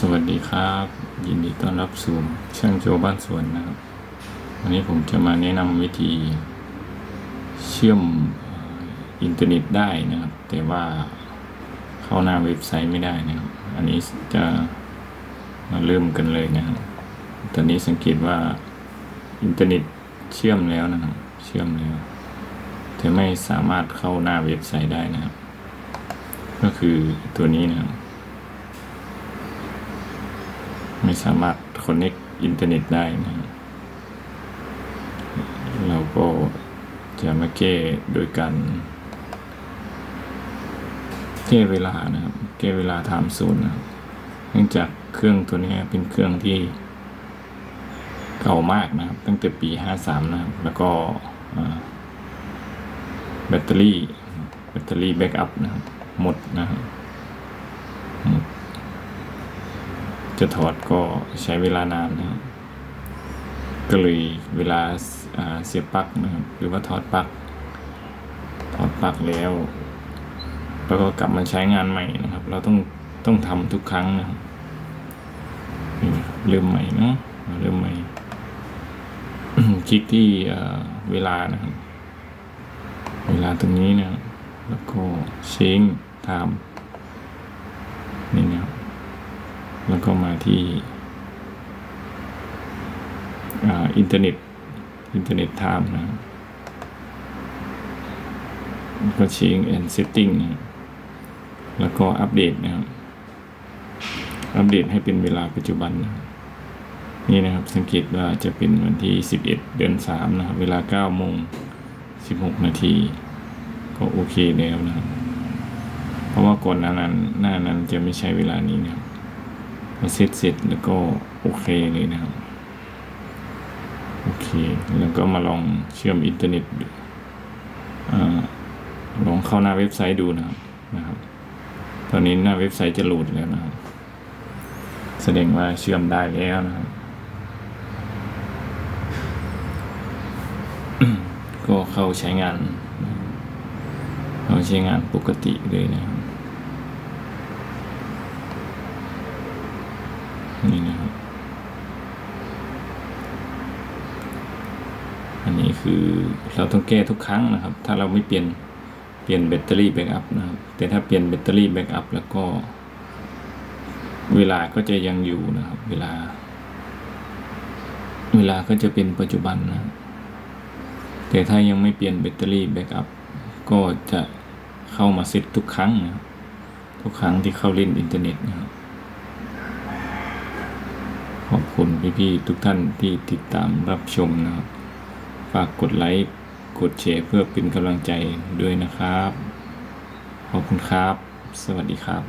สวัสดีครับ ยินดีต้อนรับสู่ช่างโจบ้านสวนนะครับ วันนี้ผมจะมาแนะนำวิธี เชื่อมอินเทอร์เน็ตได้นะครับ แต่ว่าเข้าหน้าเว็บไซต์ไม่ได้นะครับ อันนี้จะมาเริ่มกันเลยนะครับตอนนี้สังเกตว่าอินเทอร์เน็ตเชื่อมแล้วนะครับ เชื่อมแล้ว แต่ไม่สามารถเข้าหน้าเว็บไซต์ได้นะครับ ก็คือตัวนี้นะครับ ไม่สามารถ connect อินเทอร์เน็ตได้นะเราก็จะมาแก้โดยการแก้เวลานะครับ แก้เวลาไทม์โซนนะครับเนื่องจากเครื่องตัวนี้เป็นเครื่องที่เก่ามากนะครับ ตั้งแต่ปี 53 นะครับ แล้วก็แบตเตอรี่ แบตเตอรี่แบ็กอัพนะครับ หมดนะครับ จะถอดก็ใช้เวลานานนะครับ ก็เลยเวลาเสียบปลั๊กนะครับ หรือว่าถอดปลั๊กถอดปลั๊กแล้ว แล้วก็กลับมาใช้งานใหม่นะครับ เราต้องต้องทำทุกครั้งนะครับเริ่มใหม่เนาะเริ่มใหม่ คลิกที่เวลานะครับ เวลาตรงนี้นะครับแล้วก็เชงไทม์นี่นะครับ แล้วก็มาที่อินเทอร์เน็ต อินเทอร์เน็ตไทม์นะครับแล้วก็ change and setting นะแล้วก็อัปเดตนะครับ อัปเดตให้เป็นเวลาปัจจุบันนะนี่นะครับสังเกตว่าจะเป็นวันที่ 11 เดือน 3 นะครับ เวลา9โมง16 นาที ก็โอเคแล้วนะครับ เพราะว่าก่อนหน้านั้นหน้านั้นจะไม่ใช้เวลานี้นะครับ เสร็จเสร็จแล้วก็โอเคเลยนะครับ โอเค แล้วก็มาลองเชื่อมอินเทอร์เน็ตอลองเข้าหน้าเว็บไซต์ดูนะครับนะครับ ตอนนี้หน้าเว็บไซต์จะโหลดแล้วนะครับ แสดงว่าเชื่อมได้แล้วนะครับก็เข้าใช้งาน เข้าใช้งานปกติเลยนะครับ นี่นะครับ อันนี้คือเราต้องแก้ทุกครั้งนะครับ ถ้าเราไม่เปลี่ยนเปลี่ยนแบตเตอรี่แบ็กอัพนะครับ แต่ถ้าเปลี่ยนแบตเตอรี่แบ็กอัพแล้วก็ เวลาก็จะยังอยู่นะครับ เวลา เวลาก็จะเป็นปัจจุบันนะ แต่ถ้ายังไม่เปลี่ยนแบตเตอรี่แบ็กอัพก็จะเข้ามาเซตทุกครั้งนะทุกครั้งที่เข้าเล่นอินเทอร์เน็ตนะครับ ขอบคุณพี่ๆทุกท่านที่ติดตามรับชมนะครับ ฝากกดไลค์ กดแชร์เพื่อเป็นกำลังใจด้วยนะครับ ขอบคุณครับ สวัสดีครับ